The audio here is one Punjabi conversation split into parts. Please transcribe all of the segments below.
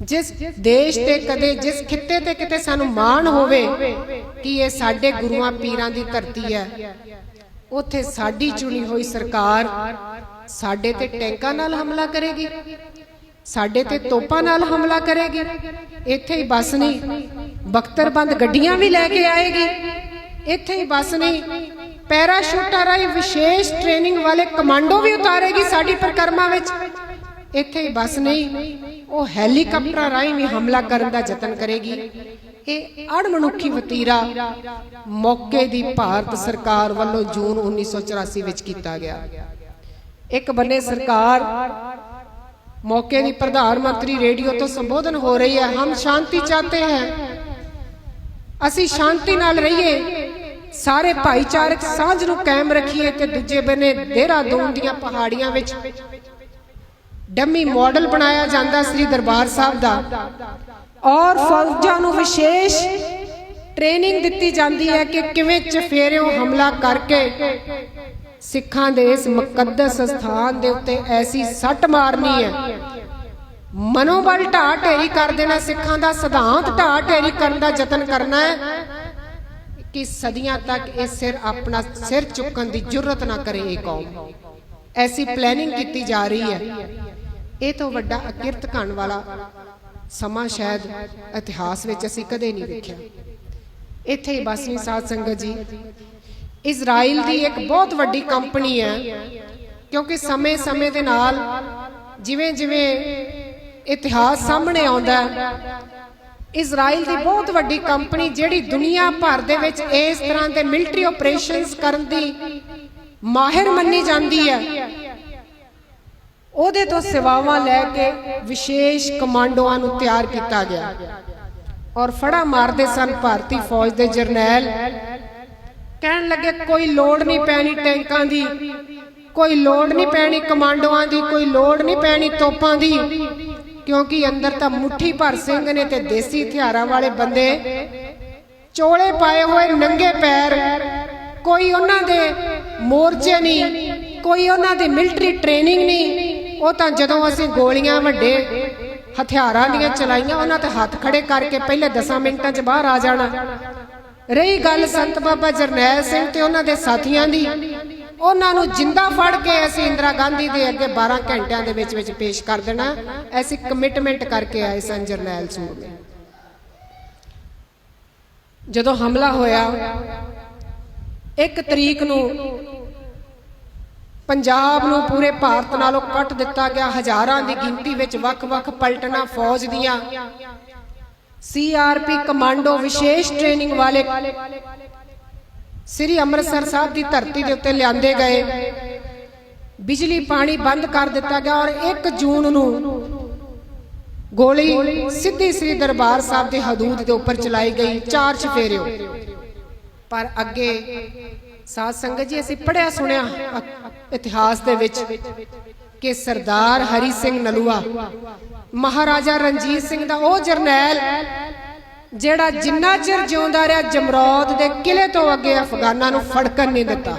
ਜਿਸ ਦੇਸ਼ ਤੇ ਕਦੇ, ਜਿਸ ਖਿੱਤੇ ਤੇ ਕਿਤੇ ਸਾਨੂੰ ਮਾਣ ਹੋਵੇ ਕਿ ਇਹ ਸਾਡੇ ਗੁਰੂਆਂ ਪੀਰਾਂ ਦੀ ਧਰਤੀ ਹੈ। ਉੱਥੇ ਸਾਡੀ ਚੁਣੀ ਹੋਈ ਸਰਕਾਰ ਸਾਡੇ ਤੇ ਟੈਂਕਾਂ ਨਾਲ ਹਮਲਾ ਕਰੇਗੀ, ਸਾਡੇ ਤੇ ਤੋਪਾਂ ਨਾਲ ਹਮਲਾ ਕਰੇਗੀ, ਇੱਥੇ ਹੀ ਬਸ ਨਹੀਂ ਬਖਤਰਬੰਦ ਗੱਡੀਆਂ ਵੀ ਲੈ ਕੇ ਆਏਗੀ, ਇੱਥੇ ਹੀ ਬਸ ਨਹੀਂ, ਪੈਰਾਸ਼ੂਟਾਂ ਰਾਹੀਂ ਵਿਸ਼ੇਸ਼ ਟ੍ਰੇਨਿੰਗ ਵਾਲੇ ਕਮਾਂਡੋ ਵੀ ਉਤਾਰੇਗੀ ਸਾਡੀ ਪ੍ਰਕਰਮਾ ਵਿੱਚ। ਇੱਥੇ ਹੀ ਬਸ ਨਹੀਂ, ਉਹ ਹੈਲੀਕਾਪਟਰਾਂ ਰਾਹੀਂ ਵੀ ਹਮਲਾ ਕਰਨ ਦਾ ਯਤਨ ਕਰੇਗੀ। ਇਹ ਅਣਮਨੁੱਖੀ ਵਤੀਰਾ ਮੌਕੇ ਦੀ ਭਾਰਤ ਸਰਕਾਰ ਵੱਲੋਂ ਜੂਨ 1984 ਵਿੱਚ ਕੀਤਾ ਗਿਆ। ਇੱਕ ਬੰਨੇ ਸਰਕਾਰ ਮੌਕੇ ਦੀ ਪ੍ਰਧਾਨ ਮੰਤਰੀ ਰੇਡੀਓ ਤੋਂ ਸੰਬੋਧਨ ਹੋ ਰਹੀ ਹੈ, ਹਮ ਸ਼ਾਂਤੀ ਚਾਹਤੇ ਹੈ। ਅਸੀਂ ਸ਼ਾਂਤੀ ਨਾਲ ਰਹੀਏ। ਸਾਰੇ ਭਾਈਚਾਰਕ ਸਾਂਝ ਨੂੰ ਕਾਇਮ ਰੱਖੀਏ ਤੇ ਦੂਜੇ ਬੰਨੇ ਦੇਹਰਾਦੂਨ ਦੀਆਂ ਪਹਾੜੀਆਂ ਵਿੱਚ ਡੰਮੀ ਮਾਡਲ ਬਣਾਇਆ ਜਾਂਦਾ ਸ੍ਰੀ ਦਰਬਾਰ ਸਾਹਿਬ ਦਾ। ਔਰ ਫੌਜਾਂ ਨੂੰ ਵਿਸ਼ੇਸ਼ ਟ੍ਰੇਨਿੰਗ ਦਿੱਤੀ ਜਾਂਦੀ ਹੈ ਕਿ ਕਿਵੇਂ ਚਫੇਰਿਓਂ ਹਮਲਾ ਕਰਕੇ ਸਿੱਖਾਂ ਦੇ ਇਸ ਮੁਕੱਦਸ ਸਥਾਨ ਦੇ ਉੱਤੇ ਐਸੀ ਸੱਟ ਮਾਰਨੀ ਹੈ। ਮਨੋਬਲ ਢਾਹ ਢੇਰੀ ਕਰ ਦੇਣਾ, ਸਿੱਖਾਂ ਦਾ ਸਿਧਾਂਤ ਢਾਹ ਢੇਰੀ ਕਰਨ ਦਾ ਯਤਨ ਕਰਨਾ ਹੈ ਕਿ ਸਦੀਆਂ ਤੱਕ ਇਹ ਸਿਰ ਆਪਣਾ ਸਿਰ ਚੁੱਕਣ ਦੀ ਜੁਰਤ ਨਾ ਕਰੇ ਇਹ ਕੌਮ। ਐਸੀ ਪਲੈਨਿੰਗ ਕੀਤੀ ਜਾ ਰਹੀ ਹੈ। ਇਹ ਤੋਂ ਵੱਡਾ ਅਕਿਰਤ ਕਣ ਵਾਲਾ ਸਮਾਂ ਸ਼ਾਇਦ ਇਤਿਹਾਸ ਵਿੱਚ ਅਸੀਂ ਕਦੇ ਨਹੀਂ ਵੇਖਿਆ ਇੱਥੇ ਹੀ ਬਸ ਸਾਧ ਸੰਗਤ ਜੀ, ਇਜ਼ਰਾਈਲ ਦੀ ਇੱਕ ਬਹੁਤ ਵੱਡੀ ਕੰਪਨੀ ਹੈ, ਕਿਉਂਕਿ ਸਮੇਂ-ਸਮੇਂ ਦੇ ਨਾਲ ਜਿਵੇਂ-ਜਿਵੇਂ ਇਤਿਹਾਸ ਸਾਹਮਣੇ ਆਉਂਦਾ ਇਜ਼ਰਾਈਲ ਦੀ ਬਹੁਤ ਵੱਡੀ ਕੰਪਨੀ ਜਿਹੜੀ ਦੁਨੀਆ ਭਰ ਦੇ ਵਿੱਚ ਇਸ ਤਰ੍ਹਾਂ ਦੇ ਮਿਲਟਰੀ ਆਪਰੇਸ਼ਨਸ ਕਰਨ ਦੀ ਮਾਹਿਰ ਮੰਨੀ ਜਾਂਦੀ ਹੈ। ਉਹਦੇ ਤੋਂ ਸੇਵਾਵਾਂ ਲੈ ਕੇ ਵਿਸ਼ੇਸ਼ ਕਮਾਂਡੋਆਂ ਨੂੰ ਤਿਆਰ ਕੀਤਾ ਗਿਆ। ਔਰ ਫੜਾ ਮਾਰਦੇ ਸਨ ਭਾਰਤੀ ਫੌਜ ਦੇ ਜਰਨੈਲ। ਕਹਿਣ ਲੱਗੇ, ਕੋਈ ਲੋੜ ਨਹੀਂ ਪੈਣੀ ਟੈਂਕਾਂ ਦੀ। ਕੋਈ ਲੋੜ ਨਹੀਂ ਪੈਣੀ ਕਮਾਂਡੋਆਂ ਦੀ। ਕੋਈ ਲੋੜ ਨਹੀਂ ਪੈਣੀ ਤੋਪਾਂ ਦੀ। ਕਿਉਂਕਿ ਅੰਦਰ ਤਾਂ ਮੁੱਠੀ ਭਰ ਸਿੰਘ ਨੇ ਤੇ ਦੇਸੀ ਹਥਿਆਰਾਂ ਵਾਲੇ ਬੰਦੇ। ਚੋਲੇ ਪਾਏ ਹੋਏ ਨੰਗੇ ਪੈਰ। ਕੋਈ ਉਹਨਾਂ ਦੇ ਮੋਰਚੇ ਨਹੀਂ। ਕੋਈ ਉਹਨਾਂ ਦੀ ਮਿਲਟਰੀ ਟ੍ਰੇਨਿੰਗ ਨਹੀਂ। ਉਹ ਤਾਂ ਜਦੋਂ ਅਸੀਂ ਗੋਲੀਆਂ ਵੱਡੇ ਹਥਿਆਰਾਂ ਦੀਆਂ ਚਲਾਈਆਂ, ਉਹਨਾਂ ਤੇ ਹੱਥ ਖੜੇ ਕਰਕੇ ਪਹਿਲੇ 10 ਮਿੰਟਾਂ 'ਚ ਬਾਹਰ ਆ ਜਾਣਾ। ਰਹੀ ਗੱਲ ਸੰਤ ਬਾਬਾ ਜਰਨੈਲ ਸਿੰਘ ਤੇ ਉਹਨਾਂ ਦੇ ਸਾਥੀਆਂ ਦੀ। ਉਹਨਾਂ ਨੂੰ ਜਿੰਦਾ ਫੜ ਕੇ ਅਸੀਂ ਇੰਦਰਾ ਗਾਂਧੀ ਦੇ ਅੱਗੇ 12 ਘੰਟਿਆਂ ਦੇ ਵਿੱਚ ਵਿੱਚ ਪੇਸ਼ ਕਰ ਦੇਣਾ। ਐਸੀ ਕਮਿਟਮੈਂਟ ਕਰਕੇ ਆਏ ਸਨ ਜਰਨੈਲ ਸੂਰ ਜਦੋਂ ਹਮਲਾ ਹੋਇਆ, ਇੱਕ ਤਰੀਕ ਨੂੰ ਪੰਜਾਬ ਨੂੰ ਪੂਰੇ ਭਾਰਤ ਨਾਲੋਂ ਕੱਟ ਦਿੱਤਾ ਗਿਆ। ਹਜ਼ਾਰਾਂ ਦੀ ਗਿਣਤੀ ਵਿੱਚ ਵੱਖ-ਵੱਖ ਪਲਟਣਾ ਫੌਜ ਦੀਆਂ। ਸੀਆਰਪੀ ਕਮਾਂਡੋ ਵਿਸ਼ੇਸ਼ ਟ੍ਰੇਨਿੰਗ ਵਾਲੇ ਸ੍ਰੀ ਅੰਮ੍ਰਿਤਸਰ ਸਾਹਿਬ ਦੀ ਧਰਤੀ ਦੇ ਉੱਤੇ ਲਿਆਂਦੇ ਗਏ। ਬਿਜਲੀ, ਪਾਣੀ ਬੰਦ ਕਰ ਦਿੱਤਾ ਗਿਆ ਔਰ 1 ਜੂਨ ਨੂੰ ਗੋਲੀ ਸਿੱਧੀ ਸ੍ਰੀ ਦਰਬਾਰ ਸਾਹਿਬ ਦੇ ਹਦੂਦ ਦੇ ਉੱਪਰ ਚਲਾਈ ਗਈ। ਚਾਰ ਚਫੇਰਿਓ ਪਰ ਅੱਗੇ ਸਾਧ ਸੰਗਤ ਜੀ ਅਸੀਂ ਪੜਿਆ ਸੁਣਿਆ ਇਤਿਹਾਸ ਦੇ ਵਿੱਚ ਕਿ ਸਰਦਾਰ ਹਰੀ ਸਿੰਘ ਨਲੂਆ, ਮਹਾਰਾਜਾ ਰਣਜੀਤ ਸਿੰਘ ਦਾ ਉਹ ਜਰਨੈਲ ਜਿਹੜਾ ਜਿੰਨਾ ਚਿਰ ਜਿਉਂਦਾ ਰਿਹਾ ਜਮਰੌਦ ਦੇ ਕਿਲੇ ਤੋਂ ਅੱਗੇ ਅਫਗਾਨਾਂ ਨੂੰ ਫੜਕਣ ਨਹੀਂ ਦਿੱਤਾ।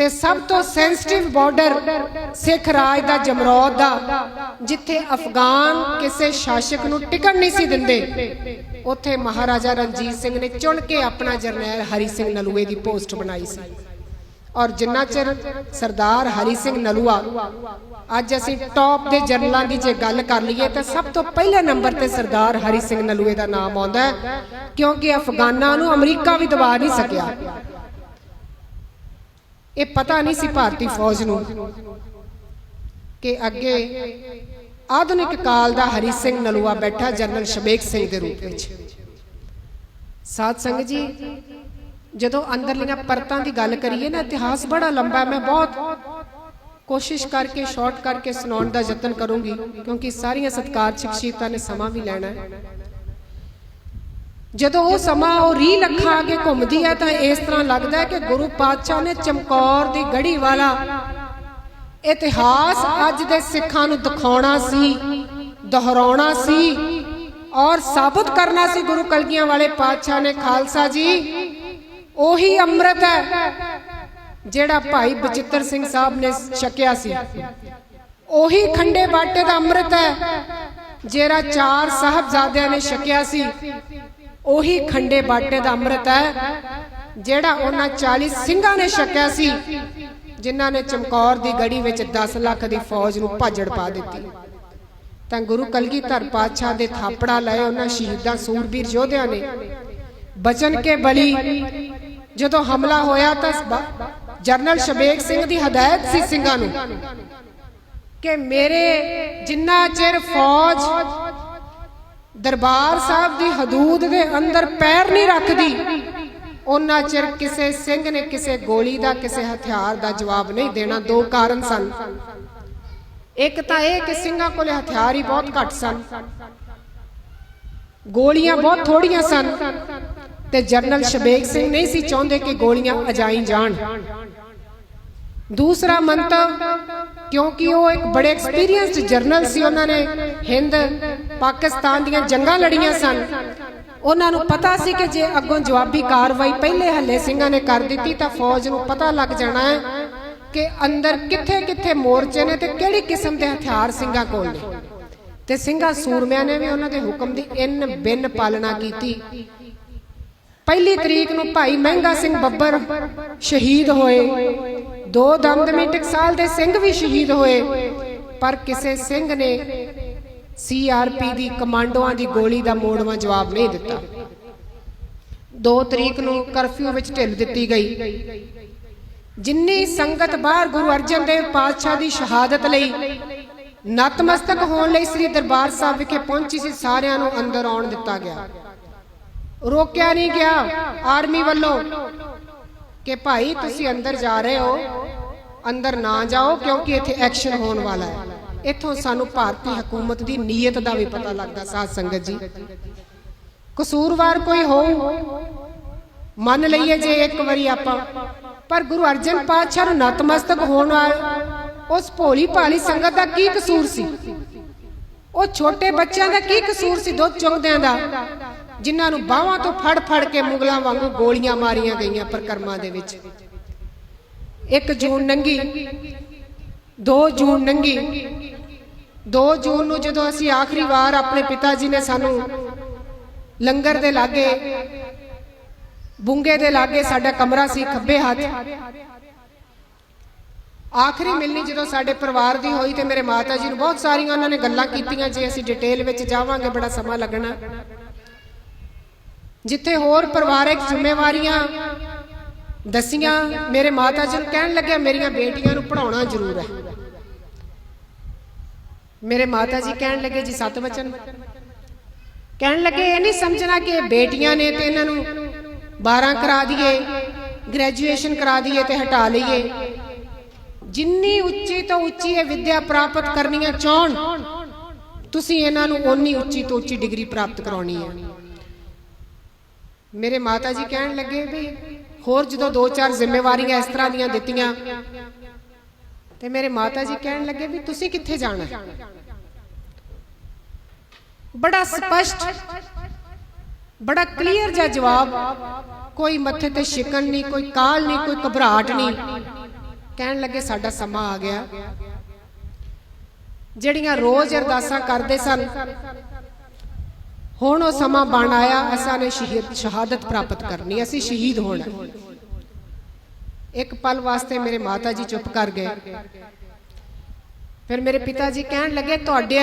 ਤੇ ਸਭ ਤੋਂ ਸੈਂਸਿਟਿਵ ਬਾਰਡਰ ਸਿੱਖ ਰਾਜ ਦਾ ਜਮਰੌਦ ਦਾ, ਜਿੱਥੇ ਅਫਗਾਨ ਕਿਸੇ ਸ਼ਾਸਕ ਨੂੰ ਟਿਕਣ ਨਹੀਂ ਸੀ ਦਿੰਦੇ। ਉੱਥੇ ਮਹਾਰਾਜਾ ਰਣਜੀਤ ਸਿੰਘ ਨੇ ਚੁਣ ਕੇ ਆਪਣਾ ਜਰਨੈਲ ਹਰੀ ਸਿੰਘ ਨਲੂਏ ਦੀ ਪੋਸਟ ਬਣਾਈ ਸੀ। ਔਰ ਜਿੰਨਾ ਚਿਰ ਸਰਦਾਰ ਹਰੀ ਸਿੰਘ ਨਲੂਆ, ਅੱਜ ਅਸੀਂ ਟੌਪ ਦੇ ਜਰਨਲਾਂ ਦੀ ਜੇ ਗੱਲ ਕਰ ਲਈਏ, ਤਾਂ ਸਭ ਤੋਂ ਪਹਿਲੇ ਨੰਬਰ ਤੇ ਸਰਦਾਰ ਹਰੀ ਸਿੰਘ ਨਲੂਏ ਦਾ ਨਾਮ ਆਉਂਦਾ ਹੈ, ਕਿਉਂਕਿ ਅਫਗਾਨਾਂ ਨੂੰ ਅਮਰੀਕਾ ਵੀ ਦਬਾ ਨਹੀਂ ਸਕਿਆ। ਇਹ ਪਤਾ ਨਹੀਂ ਸੀ ਭਾਰਤੀ ਫੌਜ ਨੂੰ ਕਿ ਅੱਗੇ ਆਧੁਨਿਕ ਕਾਲ ਦਾ ਹਰੀ ਸਿੰਘ ਨਲੂਆ ਬੈਠਾ ਜਨਰਲ ਸ਼ਬੇਕ ਸਿੰਘ ਦੇ ਰੂਪ ਵਿੱਚ। ਸਾਧ ਸੰਗਤ ਜੀ, ਜਦੋਂ ਅੰਦਰਲੀਆਂ ਪਰਤਾਂ ਦੀ ਗੱਲ ਕਰੀਏ ਨਾ, ਇਤਿਹਾਸ ਬੜਾ ਲੰਬਾ ਮੈਂ ਬਹੁਤ ਕੋਸ਼ਿਸ਼ ਕਰਕੇ, ਸ਼ਾਰਟ ਕਰਕੇ ਸੁਣਾਉਣ ਦਾ ਯਤਨ ਕਰੂੰਗੀ, ਕਿਉਂਕਿ ਸਾਰੀਆਂ ਸਤਕਾਰ ਸ਼ਖਸੀਅਤਾਂ ਨੇ ਸਮਾਂ ਵੀ ਲੈਣਾ ਹੈ। ਜਦੋਂ ਉਹ ਸਮਾਂ ਉਹ ਰੀ ਲੱਖਾਂ ਅੱਗੇ ਘੁੰਮਦੀ ਹੈ ਤਾਂ ਇਸ ਤਰ੍ਹਾਂ ਲੱਗਦਾ ਹੈ ਕਿ ਗੁਰੂ ਪਾਤਸ਼ਾਹ ਨੇ ਚਮਕੌਰ ਦੀ ਗੜੀ ਵਾਲਾ ਇਤਿਹਾਸ ਅੱਜ ਦੇ ਸਿੱਖਾਂ ਨੂੰ ਦਿਖਾਉਣਾ ਸੀ ਦੁਹਰਾਉਣਾ ਸੀ ਔਰ ਸਾਬਤ ਕਰਨਾ ਸੀ ਗੁਰੂ ਕਲਗੀਆਂ ਵਾਲੇ ਪਾਤਸ਼ਾਹ ਨੇ ਖਾਲਸਾ ਜੀ। ਉਹੀ ਅੰਮ੍ਰਿਤ ਹੈ ਜਿਹੜਾ ਭਾਈ ਬਚਿੱਤਰ ਸਿੰਘ ਸਾਹਿਬ ਨੇ ਛਕਿਆ ਸੀ। ਉਹੀ ਖੰਡੇ ਬਾਟੇ ਦਾ ਅੰਮ੍ਰਿਤ ਹੈ ਜਿਹੜਾ ਚਾਰ ਸਾਹਿਬਜ਼ਾਦਿਆਂ ਨੇ ਛਕਿਆ ਸੀ। ਉਹੀ ਖੰਡੇ ਬਾਟੇ ਦਾ ਅੰਮ੍ਰਿਤ ਹੈ, ਜਿਹੜਾ ਉਹਨਾਂ 40 ਸਿੰਘਾਂ ਨੇ ਛਕਿਆ ਸੀ, ਜਿਨ੍ਹਾਂ ਨੇ ਚਮਕੌਰ ਦੀ ਗੜੀ ਵਿੱਚ 10 ਲੱਖ ਦੀ ਫੌਜ ਨੂੰ ਭਾਜੜ ਪਾ ਦਿੱਤੀ। ਤਾਂ ਗੁਰੂ ਕਲਗੀਧਰ ਪਾਤਸ਼ਾਹ ਦੇ ਥਾਪੜਾ ਲਏ ਉਹਨਾਂ ਸ਼ਹੀਦਾਂ ਸੂਰਬੀਰ ਯੋਧਿਆਂ ਨੇ। ਬਚਨ ਕੇ ਬਲੀ, ਜਦੋਂ ਹਮਲਾ ਹੋਇਆ ਤਾਂ ਬ- ਜਨਰਲ ਸ਼ਬੇਗ ਸਿੰਘ ਦੀ ਹਦਾਇਤ ਸੀ ਸਿੰਘਾਂ ਨੂੰ ਕਿ ਮੇਰੇ ਜਿੰਨਾ ਚਿਰ ਫੌਜ ਦਰਬਾਰ ਸਾਹਿਬ ਦੀ ਹਦੂਦ ਦੇ ਅੰਦਰ ਪੈਰ ਨਹੀਂ ਰੱਖਦੀ। ਉਹਨਾਂ ਚਿਰ ਕਿਸੇ ਸਿੰਘ ਨੇ ਕਿਸੇ ਗੋਲੀ ਦਾ, ਕਿਸੇ ਹਥਿਆਰ ਦਾ ਜਵਾਬ ਨਹੀਂ ਦੇਣਾ। ਦੋ ਕਾਰਨ ਸਨ। ਇੱਕ ਤਾਂ ਇਹ ਕਿ ਸਿੰਘਾਂ ਕੋਲੇ ਹਥਿਆਰ ਹੀ ਬਹੁਤ ਘੱਟ ਸਨ। ਗੋਲੀਆਂ ਬਹੁਤ ਥੋੜੀਆਂ ਸਨ। ਤੇ ਜਨਰਲ ਸ਼ਬੇਗ ਸਿੰਘ ਨਹੀਂ ਸੀ ਚਾਹੁੰਦੇ ਕਿ ਗੋਲੀਆਂ ਅਜਾਈ ਜਾਣ। ਦੂਸਰਾ ਮੰਤਵ ਕਿਉਂਕਿ ਉਹ ਇੱਕ ਬੜੇ ਐਕਸਪੀਰੀਅੰਸਡ ਜਰਨਲ ਸੀ ਉਹਨਾਂ ਨੇ, ਹਿੰਦ, ਪਾਕਿਸਤਾਨ ਦੀਆਂ ਜੰਗਾਂ ਲੜੀਆਂ ਸਨ। ਉਹਨਾਂ ਨੂੰ ਪਤਾ ਸੀ ਕਿ ਜੇ ਅੱਗੋਂ ਜਵਾਬੀ ਕਾਰਵਾਈ ਪਹਿਲੇ ਹੱਲੇ ਸਿੰਘਾਂ ਨੇ ਕਰ ਦਿੱਤੀ ਤਾਂ ਫੌਜ ਨੂੰ ਪਤਾ ਲੱਗ ਜਾਣਾ ਹੈ ਕਿ ਅੰਦਰ ਕਿੱਥੇ ਕਿੱਥੇ ਮੋਰਚੇ ਨੇ ਤੇ ਕਿਹੜੀ ਕਿਸਮ ਦੇ ਹਥਿਆਰ ਸਿੰਘਾਂ ਕੋਲ ਨੇ। ਤੇ ਸਿੰਘਾਂ ਸੂਰਮਿਆਂ ਨੇ ਵੀ ਉਹਨਾਂ ਦੇ ਹੁਕਮ ਦੀ ਇਨ ਬਿਨ ਪਾਲਣਾ ਕੀਤੀ। ਪਹਿਲੀ ਤਰੀਕ ਨੂੰ ਭਾਈ ਮਹਿੰਗਾ ਸਿੰਘ ਬੱਬਰ ਸ਼ਹੀਦ ਹੋਏ। ਦੋ ਦਮਦਮੀ ਟਕਸਾਲ ਦੇ ਸਿੰਘ ਵੀ ਸ਼ਹੀਦ ਹੋਏ। ਪਰ ਕਿਸੇ ਸਿੰਘ ਨੇ ਸੀਆਰਪੀ ਦੀ ਕਮਾਂਡੋਆਂ ਦੀ ਗੋਲੀ ਦਾ ਮੋੜਵਾਂ ਜਵਾਬ ਨਹੀਂ ਦਿੱਤਾ। 2 ਤਰੀਕ ਨੂੰ ਕਰਫਿਊ ਵਿੱਚ ਢਿੱਲ ਦਿੱਤੀ ਗਈ। ਜਿੰਨੀ ਸੰਗਤ ਬਾਹਰ ਗੁਰੂ ਅਰਜਨ ਦੇਵ ਪਾਤਸ਼ਾਹ ਦੀ ਸ਼ਹਾਦਤ ਲਈ ਨਤਮਸਤਕ ਹੋਣ ਲਈ ਸ੍ਰੀ ਦਰਬਾਰ ਸਾਹਿਬ ਵਿਖੇ ਪਹੁੰਚੀ ਸੀ, ਸਾਰਿਆਂ ਨੂੰ ਅੰਦਰ ਆਉਣ ਦਿੱਤਾ ਗਿਆ। ਰੋਕਿਆ ਨਹੀਂ ਗਿਆ, ਆਰਮੀ ਵੱਲੋਂ ਕਿ ਭਾਈ ਤੁਸੀਂ ਅੰਦਰ ਜਾ ਰਹੇ ਹੋ, ਅੰਦਰ ਨਾ ਜਾਓ ਕਿਉਂਕਿ ਇੱਥੇ ਐਕਸ਼ਨ ਹੋਣ ਵਾਲਾ ਹੈ। ਇੱਥੋਂ ਸਾਨੂੰ ਭਾਰਤੀ ਹਕੂਮਤ ਦੀ ਨੀਅਤ ਦਾ ਵੀ ਪਤਾ ਲੱਗਦਾ, ਸਾਧ ਸੰਗਤ ਜੀ। ਕਸੂਰਵਾਰ ਕੋਈ ਹੋ ਮੰਨ ਲਈਏ ਜੇ ਇੱਕ ਵਾਰੀ ਆਪਾਂ, ਪਰ ਗੁਰੂ ਅਰਜਨ ਪਾਤਸ਼ਾਹ ਨੂੰ ਨਤਮਸਤਕ ਹੋਣ ਵਾਲ, ਉਸ ਭੋਲੀ ਭਾਲੀ ਸੰਗਤ ਦਾ ਕੀ ਕਸੂਰ ਸੀ? ਉਹ ਛੋਟੇ ਬੱਚਿਆਂ ਦਾ ਕੀ ਕਸੂਰ ਸੀ ਦੁੱਧ ਚੁੰਗਦਿਆਂ ਦਾ? ਜਿਨ੍ਹਾਂ ਨੂੰ ਬਾਹਾਂ ਤੋਂ ਫੜ ਫੜ ਕੇ ਮੁਗਲਾਂ ਵਾਂਗੂ ਗੋਲੀਆਂ ਮਾਰੀਆਂ ਗਈਆਂ ਪ੍ਰਕਰਮਾਂ ਦੇ ਵਿੱਚ। 1 ਜੂਨ ਨੰਗੀ 2 ਜੂਨ ਨੰਗੀ 2 ਜੂਨ ਨੂੰ ਜਦੋਂ ਅਸੀਂ ਆਖਰੀ ਵਾਰ ਆਪਣੇ ਪਿਤਾ ਜੀ ਨੇ ਸਾਨੂੰ ਲੰਗਰ ਦੇ ਲਾਗੇ, ਬੁੰਗੇ ਦੇ ਲਾਗੇ ਸਾਡਾ ਕਮਰਾ ਸੀ ਖੱਬੇ ਹੱਥ। ਆਖਰੀ ਮਿਲਣੀ ਜਦੋਂ ਸਾਡੇ ਪਰਿਵਾਰ ਦੀ ਹੋਈ ਤੇ ਮੇਰੇ ਮਾਤਾ ਜੀ ਨੂੰ ਬਹੁਤ ਸਾਰੀਆਂ ਉਹਨਾਂ ਨੇ ਗੱਲਾਂ ਕੀਤੀਆਂ, ਜੇ ਅਸੀਂ ਡਿਟੇਲ ਵਿੱਚ ਜਾਵਾਂਗੇ, ਬੜਾ ਸਮਾਂ ਲੱਗਣਾ। ਜਿੱਥੇ ਹੋਰ ਪਰਿਵਾਰਕ ਜ਼ਿੰਮੇਵਾਰੀਆਂ ਦਸੀਆਂ, ਮੇਰੇ ਮਾਤਾ ਜੀ ਨੂੰ ਕਹਿਣ ਲੱਗਿਆ, ਮੇਰੀਆਂ ਬੇਟੀਆਂ ਨੂੰ ਪੜਾਉਣਾ ਜ਼ਰੂਰ ਹੈ। ਮੇਰੇ ਮਾਤਾ ਜੀ ਕਹਿਣ ਲੱਗੇ, ਜੀ ਸਤ ਵਚਨ ਕਹਿਣ ਲੱਗੇ, ਇਹ ਨਹੀਂ ਸਮਝਣਾ ਕਿ ਇਹ ਬੇਟੀਆਂ ਨੇ ਤੇ ਇਹਨਾਂ ਨੂੰ 12 ਕਰਾ ਦਈਏ ਗ੍ਰੈਜੂਏਸ਼ਨ ਕਰਾ ਦਈਏ ਤੇ ਹਟਾ ਲਈਏ। ਜਿੰਨੀ ਉੱਚੀ ਤੋਂ ਉੱਚੀ ਇਹ ਵਿੱਦਿਆ ਪ੍ਰਾਪਤ ਕਰਨੀਆਂ ਚਾਹਣ, ਤੁਸੀਂ ਇਹਨਾਂ ਨੂੰ ਓਨੀ ਉੱਚੀ ਤੋਂ ਉੱਚੀ ਡਿਗਰੀ ਪ੍ਰਾਪਤ ਕਰਾਉਣੀ ਹੈ। ਮੇਰੇ ਮਾਤਾ ਜੀ ਕਹਿਣ ਲੱਗੇ ਵੀ ਹੋਰ ਜਦੋਂ ਦੋ ਚਾਰ ਜ਼ਿੰਮੇਵਾਰੀਆਂ ਇਸ ਤਰ੍ਹਾਂ ਦੀਆਂ ਦਿੱਤੀਆਂ, ਤੇ ਮੇਰੇ ਮਾਤਾ ਜੀ ਕਹਿਣ ਲੱਗੇ ਵੀ ਤੁਸੀਂ ਕਿੱਥੇ ਜਾਣਾ? ਬੜਾ ਸਪਸ਼ਟ, ਬੜਾ ਕਲੀਅਰ ਜਿਹਾ ਜਵਾਬ, ਕੋਈ ਮੱਥੇ ਤੇ ਸ਼ਿਕਨ ਨਹੀਂ, ਕੋਈ ਕਾਲ ਨਹੀਂ, ਕੋਈ ਘਬਰਾਹਟ ਨਹੀਂ। ਕਹਿਣ ਲੱਗੇ ਸਾਡਾ ਸਮਾਂ ਆ ਗਿਆ। ਜਿਹੜੀਆਂ ਰੋਜ਼ ਅਰਦਾਸਾਂ ਕਰਦੇ ਸਨ ਹੁਣ ਉਹ ਸਮਾਂ ਬਣ ਆਇਆ, ਅਸਾਂ ਨੇ ਸ਼ਹੀਦ, ਸ਼ਹਾਦਤ ਪ੍ਰਾਪਤ ਕਰਨੀ, ਅਸੀਂ ਸ਼ਹੀਦ ਹੋਣਾ। ਇੱਕ ਪਲ ਵਾਸਤੇ ਮੇਰੇ ਮਾਤਾ ਜੀ ਚੁੱਪ ਕਰ ਗਏ। ਫਿਰ ਮੇਰੇ ਪਿਤਾ ਜੀ ਕਹਿਣ ਲੱਗੇ, ਤੁਹਾਡੇ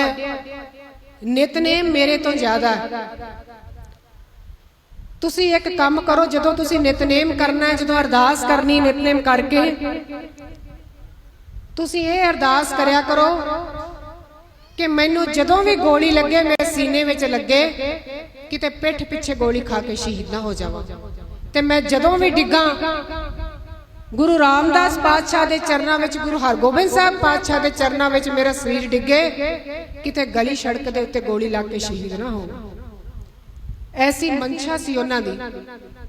ਨਿਤਨੇਮ ਮੇਰੇ ਤੋਂ ਜ਼ਿਆਦਾ। ਤੁਸੀਂ ਇੱਕ ਕੰਮ ਕਰੋ, ਜਦੋਂ ਤੁਸੀਂ ਨਿਤਨੇਮ ਕਰਨਾ ਹੈ, ਜਦੋਂ ਅਰਦਾਸ ਕਰਨੀ ਨਿਤਨੇਮ ਕਰਕੇ, ਤੁਸੀਂ ਇਹ ਅਰਦਾਸ ਕਰਿਆ ਕਰੋ ਕਿ ਮੈਨੂੰ ਜਦੋਂ ਵੀ ਗੋਲੀ ਲੱਗੇ ਮੇਰੇ ਸੀਨੇ ਵਿੱਚ ਲੱਗੇ, ਕਿਤੇ ਪਿੱਠ ਪਿੱਛੇ ਗੋਲੀ ਖਾ ਕੇ ਸ਼ਹੀਦ ਨਾ ਹੋ ਜਾਵਾਂ। ਤੇ ਮੈਂ ਜਦੋਂ ਵੀ ਡਿੱਗਾ, ਗੁਰੂ ਰਾਮਦਾਸ ਪਾਤਸ਼ਾਹ ਦੇ ਚਰਨਾਂ ਵਿੱਚ, ਗੁਰੂ ਹਰਗੋਬਿੰਦ ਸਾਹਿਬ ਪਾਤਸ਼ਾਹ ਦੇ ਚਰਨਾਂ ਵਿੱਚ ਮੇਰਾ ਸਰੀਰ ਡਿੱਗੇ, ਕਿਤੇ ਗਲੀ ਸੜਕ ਦੇ ਉੱਤੇ ਗੋਲੀ ਲੱਗ ਕੇ ਸ਼ਹੀਦ ਨਾ ਹੋਵਾਂ। ਐਸੀ ਮਨਸ਼ਾ ਸੀ ਉਹਨਾਂ ਦੀ।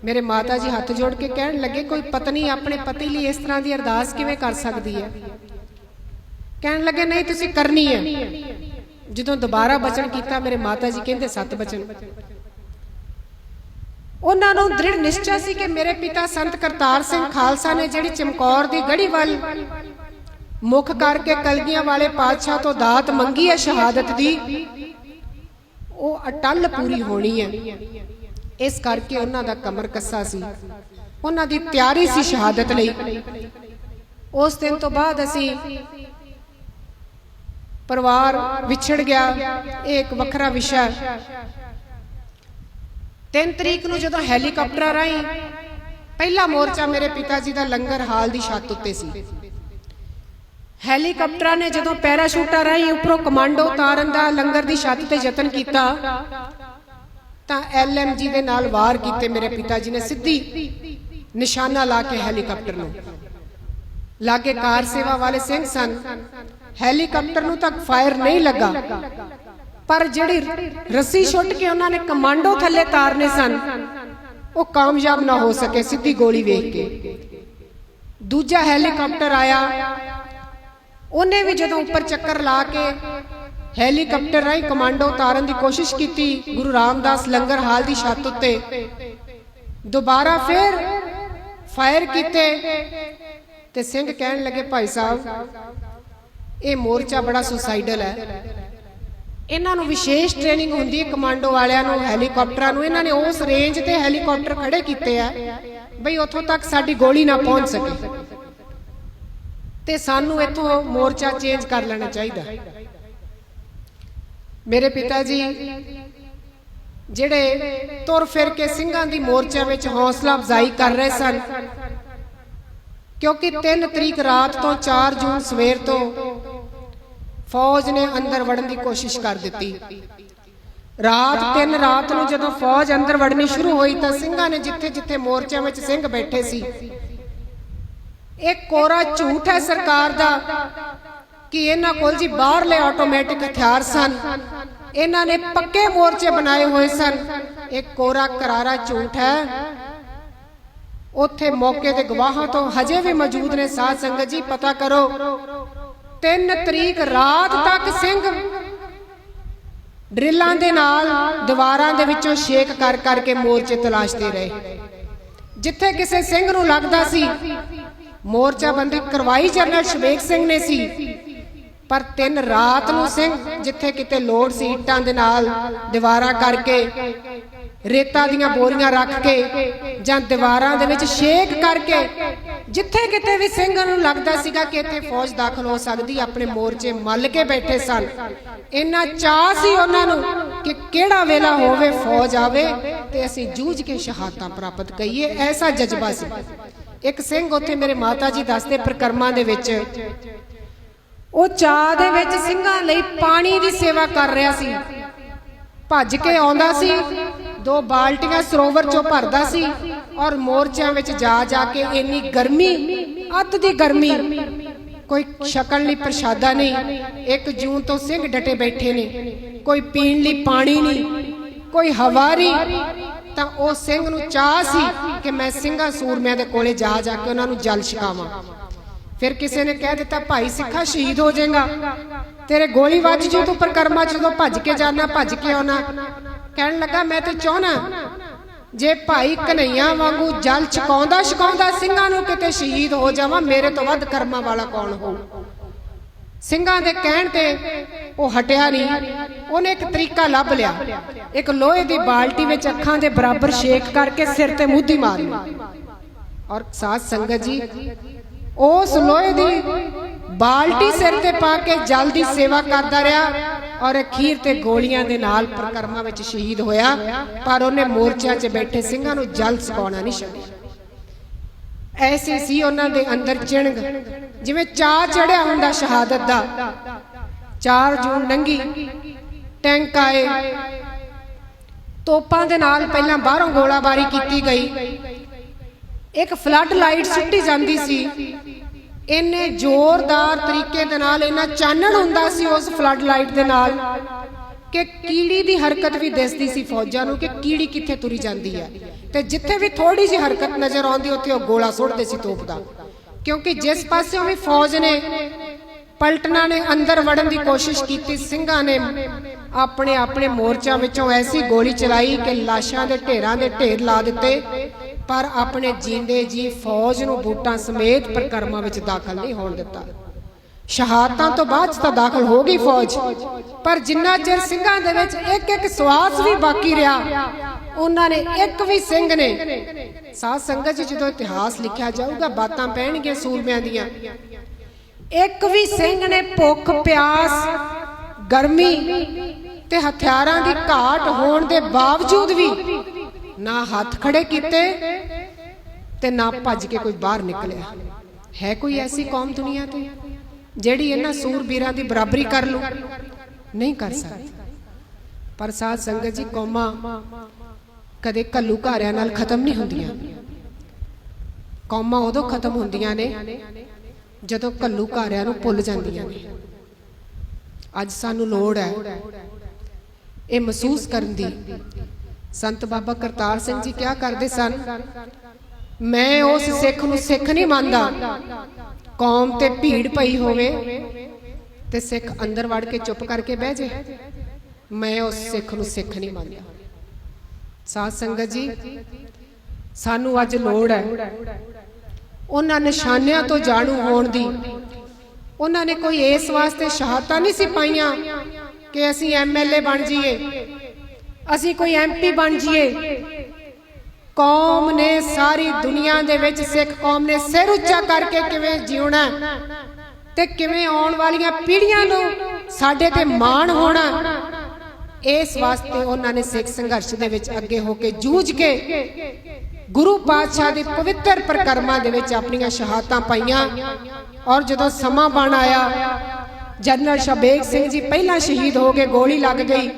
ਮੇਰੇ ਮਾਤਾ ਜੀ ਹੱਥ ਜੋੜ ਕੇ ਕਹਿਣ ਲੱਗੇ, ਕੋਈ ਪਤਨੀ ਆਪਣੇ ਪਤੀ ਲਈ ਇਸ ਤਰ੍ਹਾਂ ਦੀ ਅਰਦਾਸ ਕਿਵੇਂ ਕਰ ਸਕਦੀ ਹੈ? ਕਹਿਣ ਲੱਗੇ, ਨਹੀਂ, ਤੁਸੀਂ ਕਰਨੀ ਹੈ ਜਦੋਂ ਦੁਬਾਰਾ ਬਚਨ ਕੀਤਾ, ਮੇਰੇ ਮਾਤਾ ਜੀ ਕਹਿੰਦੇ, ਸਤ ਬਚਨ। ਉਹਨਾਂ ਨੂੰ ਦ੍ਰਿੜ ਨਿਸ਼ਚਾ ਸੀ ਕਿ ਮੇਰੇ ਪਿਤਾ ਸੰਤ ਕਰਤਾਰ ਸਿੰਘ ਖਾਲਸਾ ਨੇ ਜਿਹੜੀ ਚਮਕੌਰ ਦੀ ਗੜੀ ਵੱਲ ਮੁਖ ਕਰਕੇ ਕਲਗੀਆਂ ਵਾਲੇ ਪਾਤਸ਼ਾਹ ਤੋਂ ਦਾਤ ਮੰਗੀ ਹੈ ਸ਼ਹਾਦਤ ਦੀ, ਉਹ ਅਟਲ ਪੂਰੀ ਹੋਣੀ ਹੈ। ਇਸ ਕਰਕੇ ਉਹਨਾਂ ਦਾ ਕਮਰ ਕੱਸਾ ਸੀ। ਉਹਨਾਂ ਦੀ ਤਿਆਰੀ ਸੀ ਸ਼ਹਾਦਤ ਲਈ। ਉਸ ਦਿਨ ਤੋਂ ਬਾਅਦ ਅਸੀਂ ਪਰਿਵਾਰ ਵਿਛੜ ਗਿਆ। ਇਹ ਇੱਕ ਵੱਖਰਾ ਵਿਸ਼ਾ ਹੈ। 3 ਤਰੀਕ ਨੂੰ ਜਦੋਂ ਹੈਲੀਕਾਪਟਰ ਰਾਹੀਂ ਪਹਿਲਾ ਮੋਰਚਾ ਮੇਰੇ ਪਿਤਾ ਜੀ ਦਾ ਲੰਗਰ ਹਾਲ ਦੀ ਛੱਤ ਉੱਤੇ ਸੀ। ਹੈਲੀਕਾਪਟਰਾਂ ਨੇ ਜਦੋਂ ਪੈਰਾਸ਼ੂਟਾਂ ਰਾਹੀਂ ਉੱਪਰੋਂ ਕਮਾਂਡੋ ਉਤਾਰਨ ਦਾ ਲੰਗਰ ਦੀ ਛੱਤ ਤੇ ਯਤਨ ਕੀਤਾ, ਤਾਂ ਐਲਐਮਜੀ ਦੇ ਨਾਲ ਵਾਰ ਕੀਤੇ ਮੇਰੇ ਪਿਤਾ ਜੀ ਨੇ ਸਿੱਧੀ ਨਿਸ਼ਾਨਾ ਲਾ ਕੇ ਹੈਲੀਕਾਪਟਰ ਨੂੰ। ਲਾਗੇ ਕਾਰ ਸੇਵਾ ਵਾਲੇ ਸਿੰਘ ਸਨ। ਹੈਲੀਕਾਪਟਰ ਨੂੰ ਤੱਕ ਫਾਇਰ ਨਹੀਂ ਲੱਗਾ। ਪਰ ਜਿਹੜੀ ਰੱਸੀ ਛੁੱਟ ਕੇ ਉਹਨਾਂ ਨੇ ਕਮਾਂਡੋ ਥੱਲੇ ਤਾਰਨੇ ਸਨ, ਉਹ ਕਾਮਯਾਬ ਨਾ ਹੋ ਸਕੇ ਸਿੱਧੀ ਗੋਲੀ ਵੇਖ ਕੇ। ਦੂਜਾ ਹੈਲੀਕਾਪਟਰ ਆਇਆ। ਉਹਨੇ ਵੀ ਜਦੋਂ ਉੱਪਰ ਚੱਕਰ ਲਾ ਕੇ ਹੈਲੀਕਾਪਟਰ ਰਾਹੀਂ ਕਮਾਂਡੋ ਉਤਾਰਨ ਦੀ ਕੋਸ਼ਿਸ਼ ਕੀਤੀ, ਗੁਰੂ ਰਾਮਦਾਸ ਲੰਗਰ ਹਾਲ ਦੀ ਛੱਤ ਉੱਤੇ। ਦੁਬਾਰਾ ਫਿਰ ਫਾਇਰ ਕੀਤੇ ਤੇ ਸਿੰਘ ਕਹਿਣ ਲੱਗੇ, ਭਾਈ ਸਾਹਿਬ ਇਹ ਮੋਰਚਾ ਬੜਾ ਸੁਸਾਈਡਲ ਹੈ। ਇਹਨਾਂ ਨੂੰ ਵਿਸ਼ੇਸ਼ ਟ੍ਰੇਨਿੰਗ ਹੁੰਦੀ ਹੈ ਕਮਾਂਡੋ ਵਾਲਿਆਂ ਨੂੰ ਹੈਲੀਕਾਪਟਰਾਂ ਨੂੰ ਇਹਨਾਂ ਨੇ ਉਸ ਰੇਂਜ ਤੇ ਹੈਲੀਕਾਪਟਰ ਖੜੇ ਕੀਤੇ ਆ ਬਈ ਉੱਥੋਂ ਤੱਕ ਸਾਡੀ ਗੋਲੀ ਨਾ ਪਹੁੰਚ ਸਕੇ। ਤੇ ਸਾਨੂੰ ਇੱਥੋਂ ਮੋਰਚਾ ਚੇਂਜ ਕਰ ਲੈਣਾ ਚਾਹੀਦਾ। ਮੇਰੇ ਪਿਤਾ ਜੀ ਜਿਹੜੇ ਤੁਰ ਫਿਰ ਕੇ ਸਿੰਘਾਂ ਦੀ ਮੋਰਚਾ ਵਿੱਚ ਹੌਸਲਾ ਅਫਜ਼ਾਈ ਕਰ ਰਹੇ ਸਨ। ਕਿਉਂਕਿ 3 ਤਰੀਕ ਰਾਤ ਤੋਂ 4 ਜੂਨ ਸਵੇਰ ਤੋਂ ਫੌਜ ਨੇ ਅੰਦਰ ਵੜਨ ਦੀ ਕੋਸ਼ਿਸ਼ ਕਰ ਦਿੱਤੀ। ਰਾਤ 3 ਰਾਤ ਨੂੰ ਜਦੋਂ ਫੌਜ ਅੰਦਰ ਵੜਨੀ ਸ਼ੁਰੂ ਹੋਈ ਤਾਂ ਸਿੰਘਾਂ ਨੇ ਜਿੱਥੇ ਜਿੱਥੇ ਮੋਰਚਿਆਂ ਵਿੱਚ ਸਿੰਘ ਬੈਠੇ ਸੀ, ਇਹ ਕੋਰਾ ਝੂਠ ਹੈ ਸਰਕਾਰ ਦਾ ਕਿ ਇਹਨਾਂ ਕੋਲ ਜੀ ਬਾਹਰਲੇ ਆਟੋਮੈਟਿਕ ਹਥਿਆਰ ਸਨ, ਇਹਨਾਂ ਨੇ ਪੱਕੇ ਮੋਰਚੇ ਬਣਾਏ ਹੋਏ ਸਨ। ਇਹ ਕੋਰਾ ਕਰਾਰਾ ਝੂਠ ਹੈ। ਉੱਥੇ ਮੌਕੇ ਦੇ ਗਵਾਹਾਂ ਤੋਂ ਹਜੇ ਵੀ ਮੌਜੂਦ ਨੇ। ਸਾਧ ਸੰਗਤ ਜੀ, ਪਤਾ ਕਰੋ 3 ਤਰੀਕ ਰਾਤ ਤੱਕ ਸਿੰਘ ਡਰਿਲਾਂ ਦੇ ਨਾਲ ਦੀਵਾਰਾਂ ਦੇ ਵਿੱਚੋਂ ਛੇਕ ਕਰ ਕਰਕੇ ਮੋਰਚੇ ਤਲਾਸ਼ਦੇ ਰਹੇ। ਜਿੱਥੇ ਕਿਸੇ ਸਿੰਘ ਨੂੰ ਲੱਗਦਾ ਸੀ, ਮੋਰਚਾ ਬੰਦੀ ਕਰਵਾਈ ਜਨਰਲ ਸ਼ਵੇਕ ਸਿੰਘ ਨੇ ਸੀ, ਪਰ ਤਿੰਨ ਰਾਤ ਨੂੰ ਸਿੰਘ ਜਿੱਥੇ ਕਿਤੇ ਲੋੜ ਸੀ, ਇੱਟਾਂ ਦੇ ਨਾਲ ਦੀਵਾਰਾਂ ਕਰਕੇ ਰੇਤਾ ਦੀਆਂ ਬੋਰੀਆਂ ਰੱਖ ਕੇ ਜਾਂ ਦੀਵਾਰਾਂ ਦੇ ਵਿੱਚ ਛੇਕ ਕਰਕੇ, ਜਿੱਥੇ ਕਿਤੇ ਵੀ ਸਿੰਘਾਂ ਨੂੰ ਲੱਗਦਾ ਸੀਗਾ ਕਿ ਇੱਥੇ ਫੌਜ ਦਾਖਲ ਹੋ ਸਕਦੀ, ਆਪਣੇ ਮੋਰਚੇ ਮੱਲ ਕੇ ਬੈਠੇ ਸਨ। ਇੰਨਾ ਚਾਹ ਸੀ ਉਹਨਾਂ ਨੂੰ ਕਿ ਕਿਹੜਾ ਵੇਲਾ ਹੋਵੇ ਫੌਜ ਆਵੇ ਤੇ ਅਸੀਂ ਜੂਝ ਕੇ ਸ਼ਹਾਦਤਾਂ ਪ੍ਰਾਪਤ ਕਰੀਏ, ਐਸਾ ਜਜ਼ਬਾ ਸੀ। ਇੱਕ ਸਿੰਘ ਉੱਥੇ ਮੇਰੇ ਮਾਤਾ ਜੀ ਦੱਸਦੇ ਪ੍ਰਕਰਮਾਂ ਦੇ ਵਿੱਚ, ਉਹ ਚਾਹ ਦੇ ਵਿੱਚ ਸਿੰਘਾਂ ਲਈ ਪਾਣੀ ਦੀ ਸੇਵਾ ਕਰ ਰਿਹਾ ਸੀ। ਭੱਜ ਕੇ ਆਉਂਦਾ ਸੀ ਦੋ ਬਾਲਟੀਆਂ ਸਰੋਵਰ ਚੋਂ ਭਰਦਾ ਸੀ ਔਰ ਮੋਰਚਿਆਂ ਵਿੱਚ ਜਾ ਜਾ ਕੇ ਇੰਨੀ ਗਰਮੀ ਅੱਤ ਦੀ ਗਰਮੀ। ਕੋਈ ਛਕਣ ਲਈ ਪ੍ਰਸ਼ਾਦਾ ਨਹੀਂ 1 ਜੂਨ ਤੋਂ ਸਿੰਘ ਡਟੇ ਬੈਠੇ ਨੇ। ਕੋਈ ਪੀਣ ਲਈ ਪਾਣੀ ਨਹੀਂ, ਕੋਈ ਹਵਾ ਤਾਂ ਉਹ ਸਿੰਘ ਨੂੰ ਚਾਹ ਸੀ ਕਿ ਮੈਂ ਸਿੰਘਾਂ ਸੂਰਮਿਆਂ ਦੇ ਕੋਲੇ ਜਾ ਜਾ ਕੇ ਉਹਨਾਂ ਨੂੰ ਜਲ ਛਕਾਵਾਂ। ਫਿਰ ਕਿਸੇ ਨੇ ਕਹਿ ਦਿੱਤਾ, ਭਾਈ ਸਿੱਖਾ ਸ਼ਹੀਦ ਹੋ ਜਾਏਗਾ। ਤੇਰੇ ਗੋਲੀ ਵੱਜ ਜੂ ਤੂੰ ਪ੍ਰਕਰਮਾ ਚ ਜਦੋਂ ਭੱਜ ਕੇ ਜਾਣਾ ਭੱਜ ਕੇ ਆਉਣਾ ਕਹਿਣ ਲੱਗਾ, ਮੈਂ ਤੇ ਚਾਹਣਾ ਜੇ ਭਾਈ ਕਨਈਆ ਵਾਂਗੂ ਜਲ ਛਕਾਉਂਦਾ ਛਕਾਉਂਦਾ ਸਿੰਘਾਂ ਨੂੰ ਕਿਤੇ ਸ਼ਹੀਦ ਹੋ ਜਾਵਾਂ, ਮੇਰੇ ਤੋਂ ਵੱਧ ਕਰਮਾਂ ਵਾਲਾ ਕੌਣ ਹੋਊ? ਸਿੰਘਾਂ ਦੇ ਕਹਿਣ ਤੇ ਉਹ ਹਟਿਆ ਨਹੀਂ। ਉਹਨੇ ਇੱਕ ਤਰੀਕਾ ਲੱਭ ਲਿਆ। ਇੱਕ ਲੋਹੇ ਦੀ ਬਾਲਟੀ ਵਿੱਚ ਅੱਖਾਂ ਦੇ ਬਰਾਬਰ ਸ਼ੇਕ ਕਰਕੇ ਸਿਰ ਤੇ ਮੁੱਧੀ ਮਾਰੀ। ਔਰ ਸਾਧ ਸੰਗਤ ਜੀ, ਉਸ ਲੋਹੇ ਦੀ ਬਾਲਟੀ ਸਿਰ ਤੇ ਪਾ ਕੇ ਜਲ ਦੀ ਸੇਵਾ ਕਰਦਾ ਰਿਹਾ ਔਰ ਅਖੀਰ ਤੇ ਗੋਲੀਆਂ ਦੇ ਨਾਲ ਪ੍ਰਕਰਮਾਂ ਵਿੱਚ ਸ਼ਹੀਦ ਹੋਇਆ ਪਰ ਉਹਨੇ ਮੋਰਚਿਆਂ 'ਚ ਬੈਠੇ ਸਿੰਘਾਂ ਨੂੰ ਜਲ ਸਕਾਉਣਾ ਨਹੀਂ ਛੱਡਿਆ। ਐਸੀ ਸੀ ਉਹਨਾਂ ਦੇ ਅੰਦਰ ਚਿਣਗ। ਜਿਵੇਂ ਚਾਹ ਚੜਿਆ ਹੁੰਦਾ ਸ਼ਹਾਦਤ ਦਾ। 4 ਜੂਨ ਲੰਗੀ ਟੈਂਕ ਆਏ। ਤੋਪਾਂ ਦੇ ਨਾਲ ਪਹਿਲਾਂ ਬਾਹਰੋਂ ਗੋਲਾਬਾਰੀ ਕੀਤੀ ਗਈ। ਇੱਕ ਫਲੱਡ ਲਾਈਟ ਸੁੱਟੀ ਜਾਂਦੀ ਸੀ। ਇੰਨੇ ਜ਼ੋਰਦਾਰ ਤਰੀਕੇ ਦੇ ਨਾਲ, ਇੰਨਾ ਚਾਨਣ ਹੁੰਦਾ ਸੀ ਉਸ ਫਲੱਡ ਲਾਈਟ ਦੇ ਨਾਲ ਕਿ ਕੀੜੀ ਦੀ ਹਰਕਤ ਵੀ ਦਿਸਦੀ ਸੀ ਫੌਜਾਂ ਨੂੰ ਕਿ ਕੀੜੀ ਕਿੱਥੇ ਤੁਰੀ ਜਾਂਦੀ ਹੈ। ਤੇ ਜਿੱਥੇ ਵੀ ਥੋੜੀ ਜਿਹੀ ਹਰਕਤ ਨਜ਼ਰ ਆਉਂਦੀ, ਉੱਥੇ ਉਹ ਗੋਲਾ ਸੁੱਟਦੇ ਸੀ ਤੋਪ ਦਾ। ਕਿਉਂਕਿ ਜਿਸ ਪਾਸਿਓਂ ਵੀ ਫੌਜ ਨੇ ਪਲਟਣਾ ਨੇ, ਅੰਦਰ ਵੜਨ ਦੀ ਕੋਸ਼ਿਸ਼ ਕੀਤੀ, ਸਿੰਘਾਂ ਨੇ ਆਪਣੇ ਆਪਣੇ ਮੋਰਚਾ ਵਿੱਚੋਂ ਐਸੀ ਗੋਲੀ ਚਲਾਈ ਕਿ ਲਾਸ਼ਾਂ ਦੇ ਢੇਰਾਂ ਦੇ ਢੇਰ ਲਾ ਦਿੱਤੇ। ਪਰ ਆਪਣੇ ਜੀਂਦੇ ਜੀ ਫੌਜ ਨੂੰ ਬੂਟਾਂ ਸਮੇਤ ਪ੍ਰਕਰਮਾਂ ਵਿੱਚ ਦਾਖਲ ਨਹੀਂ ਹੋਣ ਦਿੱਤਾ। ਸ਼ਹਾਦਤਾਂ ਤੋਂ ਬਾਅਦ ਤਾਂ ਦਾਖਲ ਹੋ ਗਈ ਫੌਜ। ਪਰ ਜਿੰਨਾ ਚਿਰ ਸਿੰਘਾਂ ਦੇ ਵਿੱਚ ਇੱਕ ਇੱਕ ਸਵਾਸ ਵੀ ਬਾਕੀ ਰਿਹਾ, ਉਹਨਾਂ ਨੇ ਇੱਕ ਵੀ ਸਿੰਘ ਨੇ। ਸਾਧ ਸੰਗਤ ਜੀ, ਜਦੋਂ ਇਤਿਹਾਸ ਲਿਖਿਆ ਜਾਊਗਾ, ਬਾਤਾਂ ਪੈਣਗੀਆਂ ਸੂਰਮਿਆਂ ਦੀਆਂ। ਇੱਕ ਵੀ ਸਿੰਘ ਨੇ ਭੁੱਖ, ਪਿਆਸ, ਗਰਮੀ ਤੇ ਹਥਿਆਰਾਂ ਦੀ ਘਾਟ ਹੋਣ ਦੇ ਬਾਵਜੂਦ ਵੀ ਨਾ ਹੱਥ ਖੜੇ ਕੀਤੇ ਤੇ ਨਾ ਭੱਜ ਕੇ ਕੋਈ ਬਾਹਰ ਨਿਕਲਿਆ। ਹੈ ਕੋਈ ਐਸੀ ਕੌਮ ਦੁਨੀਆ ਤੇ ਜਿਹੜੀ ਇਹਨਾਂ ਸੂਰਬੀਰਾਂ ਦੀ ਬਰਾਬਰੀ ਕਰ ਲੂ? ਨਹੀਂ ਕਰ ਸਕਦੀ। ਪਰ ਸਾਧ ਸੰਗਤ ਜੀ, ਕੌਮਾਂ ਕਦੇ ਕੱਲੂ ਘਾਰਿਆਂ ਨਾਲ ਖਤਮ ਨਹੀਂ ਹੁੰਦੀਆਂ। ਕੌਮਾਂ ਉਦੋਂ ਖਤਮ ਹੁੰਦੀਆਂ ਨੇ ਜਦੋਂ ਕੱਲੂ ਘਾਰਿਆਂ ਨੂੰ ਭੁੱਲ ਜਾਂਦੀਆਂ ਨੇ। ਅੱਜ ਸਾਨੂੰ ਲੋੜ ਹੈ ਇਹ ਮਹਿਸੂਸ ਕਰਨ ਦੀ ਸੰਤ ਬਾਬਾ ਕਰਤਾਰ ਸਿੰਘ ਜੀ ਕਿਆ ਕਰਦੇ ਸਨ? ਮੈਂ ਉਸ ਸਿੱਖ ਨੂੰ ਸਿੱਖ ਨਹੀਂ ਮੰਨਦਾ। ਕੌਮ ਤੇ ਭੀੜ ਪਈ ਹੋਵੇ ਤੇ ਸਿੱਖ ਅੰਦਰ ਵੜ ਕੇ ਚੁੱਪ ਕਰਕੇ ਬਹਿ ਜੇ। ਮੈਂ ਉਸ ਸਿੱਖ ਨੂੰ ਸਿੱਖ ਨਹੀਂ ਮੰਨਦਾ। ਸਾਧ ਸੰਗਤ ਜੀ, ਸਾਨੂੰ ਅੱਜ ਲੋੜ ਹੈ। ਉਹਨਾਂ ਨਿਸ਼ਾਨਿਆਂ ਤੋਂ ਜਾਣੂ ਹੋਣ ਦੀ। ਉਹਨਾਂ ਨੇ ਕੋਈ ਇਸ ਵਾਸਤੇ ਸ਼ਹਾਦਤਾਂ ਨਹੀਂ ਸੀ ਪਾਈਆਂ ਕਿ ਅਸੀਂ ਐਮਐਲਏ ਬਣ ਜਾਈਏ। ਅਸੀਂ ਕੋਈ ਐਮਪੀ ਬਣ ਜਾਈਏ। ਕੌਮ ਨੇ ਸਾਰੀ ਦੁਨੀਆ ਦੇ ਵਿੱਚ ਸਿੱਖ ਕੌਮ ਨੇ ਸਿਰ ਉੱਚਾ ਕਰਕੇ ਕਿਵੇਂ ਜਿਉਣਾ ਤੇ ਕਿਵੇਂ ਆਉਣ ਵਾਲੀਆਂ ਪੀੜ੍ਹੀਆਂ ਨੂੰ ਸਾਡੇ ਤੇ ਮਾਣ ਹੋਣਾ ਇਸ ਵਾਸਤੇ ਉਹਨਾਂ ਨੇ ਸਿੱਖ ਸੰਘਰਸ਼ ਦੇ ਵਿੱਚ ਅੱਗੇ ਹੋ ਕੇ ਜੂਝ ਕੇ ਗੁਰੂ ਪਾਤਸ਼ਾਹ ਦੀ ਪਵਿੱਤਰ ਪ੍ਰਕਰਮਾਂ ਦੇ ਵਿੱਚ ਆਪਣੀਆਂ ਸ਼ਹਾਦਤਾਂ ਪਾਈਆਂ ਔਰ ਜਦੋਂ ਸਮਾਂ ਬਣ ਆਇਆ, ਜਨਰਲ ਸ਼ਬੇਗ ਸਿੰਘ ਜੀ ਪਹਿਲਾਂ ਸ਼ਹੀਦ ਹੋ ਕੇ ਗੋਲੀ ਲੱਗ ਗਈ।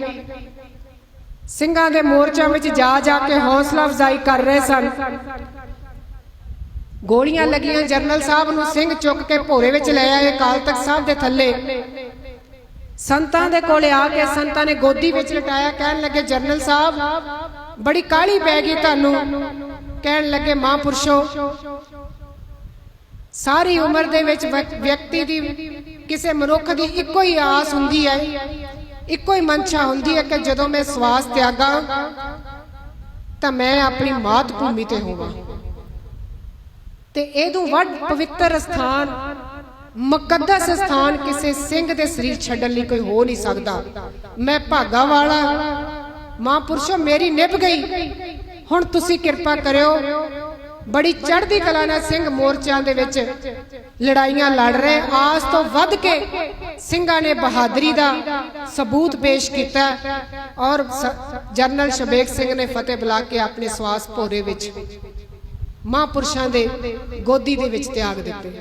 ਸਿੰਘਾਂ ਦੇ ਮੋਰਚਾ ਵਿੱਚ ਜਾ ਜਾ ਕੇ ਹੌਸਲਾ ਅਫਜ਼ਾਈ ਕਰ ਰਹੇ ਸਨ। ਗੋਲੀਆਂ ਲੱਗੀਆਂ, ਜਨਰਲ ਸਾਹਿਬ ਨੂੰ ਸਿੰਘ ਚੁੱਕ ਕੇ ਭੋਰੇ ਵਿੱਚ ਲੈ ਆਏ ਅਕਾਲ ਤਖਤ ਸਾਹਿਬ ਦੇ ਥੱਲੇ। ਸੰਤਾਂ ਦੇ ਕੋਲੇ ਆ ਕੇ ਸੰਤਾਂ ਨੇ ਗੋਦੀ ਵਿੱਚ ਲਟਾਇਆ, ਕਹਿਣ ਲੱਗੇ, ਜਨਰਲ ਸਾਹਿਬ, ਬੜੀ ਕਾਹਲੀ ਪੈ ਗਈ ਤੁਹਾਨੂੰ। ਕਹਿਣ ਲੱਗੇ, ਮਹਾਂਪੁਰਸ਼ੋ, ਸਾਰੀ ਉਮਰ ਦੇ ਵਿੱਚ ਵਿਅਕਤੀ ਦੀ ਕਿਸੇ ਮਨੁੱਖ ਦੀ ਇੱਕੋ ਹੀ ਆਸ ਹੁੰਦੀ ਹੈ ਇੱਕੋ ਹੀ ਮਨਸ਼ਾ ਹੁੰਦੀ ਹੈ ਕਿ ਜਦੋਂ ਮੈਂ ਸਵਾਸ ਤਿਆਗਾ, ਤਾਂ ਮੈਂ ਆਪਣੀ ਮਾਤ ਭੂਮੀ ਤੇ ਹੋਵਾਂ। ਤੇ ਇਹਦੋਂ ਵੱਡ ਪਵਿੱਤਰ ਸਥਾਨ, ਮੁਕੱਦਸ ਸਥਾਨ ਕਿਸੇ ਸਿੰਘ ਦੇ ਸਰੀਰ ਛੱਡਣ ਲਈ ਕੋਈ ਹੋ ਨਹੀਂ ਸਕਦਾ। ਮੈਂ ਭਾਗਾ ਵਾਲਾ ਮਹਾਂਪੁਰਸ਼ੋ ਮੇਰੀ ਨਿਭ ਗਈ। ਹੁਣ ਤੁਸੀਂ ਕਿਰਪਾ ਕਰਿਓ ਬੜੀ ਚੜ੍ਹਦੀ ਕਲਾ ਨਾਲ ਸਿੰਘ ਮੋਰਚਿਆਂ ਦੇ ਵਿੱਚ ਲੜਾਈਆਂ ਲੜ ਰਹੇ। ਆਸ ਤੋਂ ਵੱਧ ਕੇ ਸਿੰਘਾਂ ਨੇ ਬਹਾਦਰੀ ਦਾ ਸਬੂਤ ਪੇਸ਼ ਕੀਤਾ ਔਰ ਜਨਰਲ ਸ਼ਬੇਕ ਸਿੰਘ ਨੇ ਫਤਿਹ ਬੁਲਾ ਕੇ ਆਪਣੇ ਸਵਾਸ ਭੋਰੇ ਵਿੱਚ ਮਹਾਂਪੁਰਸ਼ਾਂ ਦੇ ਗੋਦੀ ਦੇ ਵਿੱਚ ਤਿਆਗ ਦਿੱਤੇ।